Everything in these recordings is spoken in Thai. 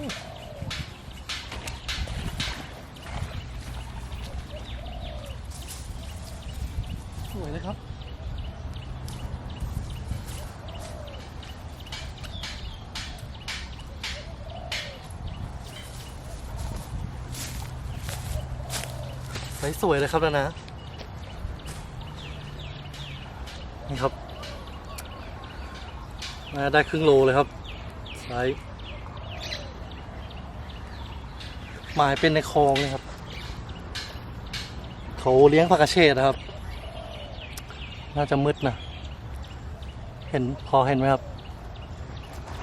สวยเลยครับสวยเลยครับแล้วนะ นี่ครับ ได้ครึ่งโลเลยครับใช้ หมายเป็นในคลองนี่ครับ เขาเลี้ยงผักกระเฉดนะครับ น่าจะมืดนะ เห็นพอเห็นไหมครับ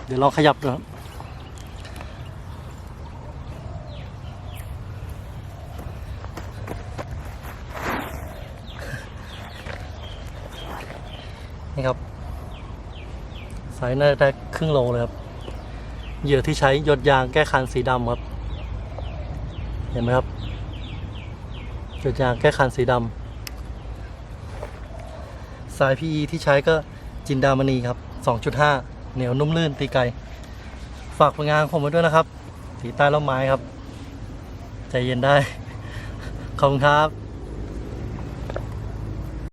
เดี๋ยวลองขยับดูครับนี่ครับไซส์น่าจะครึ่งโลเลยครับ เหยื่อที่ใช้ยดยางแก้คันสีดำครับ เห็นไหมครับจุดยางแก้คันสีดำสาย PE ที่ใช้ก็จินดามณีครับ 2.5 เหนียวนุ่มลื่นตีไกล ฝากผลงานของผมไว้ด้วยนะครับ สีใต้ร่มไม้ครับ ใจเย็นได้ ขอบคุณครับ